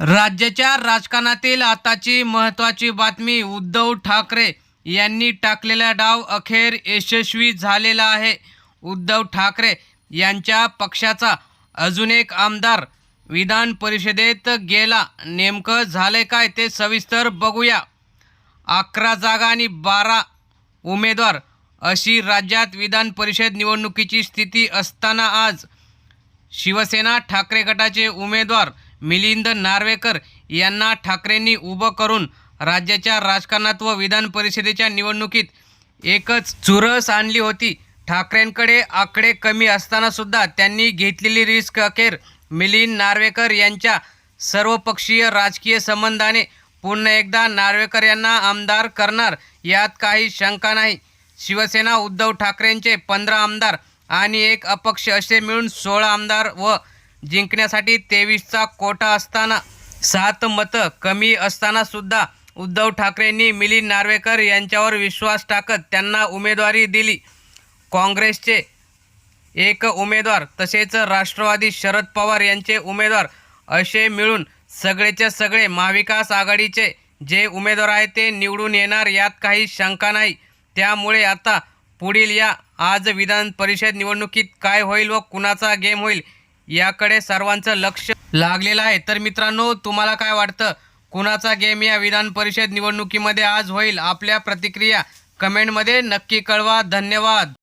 राज्याच्या राजकारणातील आताची महत्त्वाची बातमी उद्धव ठाकरे यांनी टाकलेला डाव अखेर यशस्वी झालेला आहे. उद्धव ठाकरे यांच्या पक्षाचा अजून एक आमदार विधान परिषदेत गेला. नेमकं झालं काय ते सविस्तर बघूया. अकरा जागा आणि बारा उमेदवार अशी राज्यात विधान परिषद निवडणुकीची स्थिती असताना आज शिवसेना ठाकरे गटाचे उमेदवार मिलिंद नार्वेकर यांना ठाकरेंनी उभं करून राज्याच्या राजकारणात व विधान परिषदेच्या निवडणुकीत एकच चुरस आणली होती. ठाकरेंकडे आकडे कमी असताना सुद्धा त्यांनी घेतलेली रिस्क अखेर मिलिंद नार्वेकर यांच्या सर्वपक्षीय राजकीय संबंधाने पुन्हा एकदा नार्वेकर यांना आमदार करणार यात काही शंका नाही. शिवसेना उद्धव ठाकरेंचे पंधरा आमदार आणि एक अपक्ष असे मिळून सोळा आमदार व जिंकण्यासाठी तेवीसचा कोटा असताना सात मतं कमी असताना सुद्धा उद्धव ठाकरेंनी मिलिंद नार्वेकर यांच्यावर विश्वास टाकत त्यांना उमेदवारी दिली. काँग्रेसचे एक उमेदवार तसेच राष्ट्रवादी शरद पवार यांचे उमेदवार असे मिळून सगळेचे सगळे महाविकास आघाडीचे जे उमेदवार आहेत ते निवडून येणार यात काही शंका नाही. त्यामुळे आता पुढील या आज विधान परिषद निवडणुकीत काय होईल व कुणाचा गेम होईल याकडे सर्वांचं लक्ष लागलेलं आहे. तर मित्रांनो तुम्हाला काय वाटतं? कुणाचा गेम या विधान परिषद निवडणुकीमध्ये आज होईल? आपल्या प्रतिक्रिया कमेंटमध्ये नक्की कळवा. धन्यवाद.